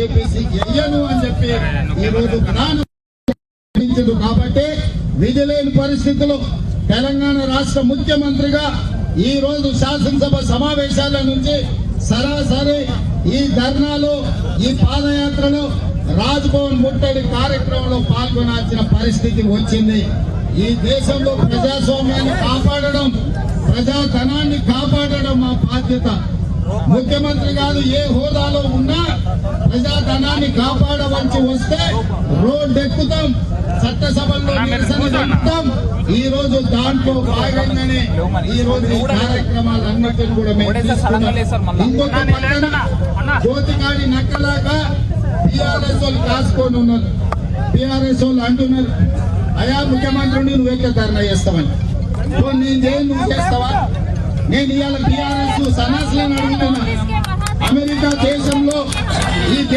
APC అని చెప్పి ఈ రోజు కాబట్టి విధి లేని పరిస్థితులు తెలంగాణ రాష్ట్ర ముఖ్యమంత్రిగా ఈ రోజు శాసనసభ సమావేశాల నుంచి సరాసరి ఈ ధర్నాలు ఈ పాదయాత్రలు రాజ్భవన్ ముట్టడి కార్యక్రమంలో పాల్గొనాల్సిన పరిస్థితి వచ్చింది. ఈ దేశంలో ప్రజాస్వామ్యాన్ని కాపాడడం ప్రజాధనాన్ని కాపాడడం మా బాధ్యత. ముఖ్యమంత్రి గారు ఏ హోదాలో ఉన్న ప్రజాధనాన్ని కాపాడవలసి వస్తే రోడ్డు ఎక్కుతాం. చట్టసభల్లో నిరసన చెప్తాం. ఈ రోజు దాంట్లో భాగంగానే ఈ రోజు ఈ కార్యక్రమాలన్నిటిని కూడా మేము. ఇంకొక పక్కన నక్కలాగా టిఆర్ఎస్ వాళ్ళు కాసుకొని ఉన్నారు. టిఆర్ఎస్ వాళ్ళు అంటున్నారు అయా ముఖ్యమంత్రిని నువ్వు ఎట్లా ధర్నా చేస్తావని? నేను నువ్వు చేస్తావా? నేను ఇవాళ టిఆర్ఎస్ సన్నాసులను దేశంలో ఈ దే-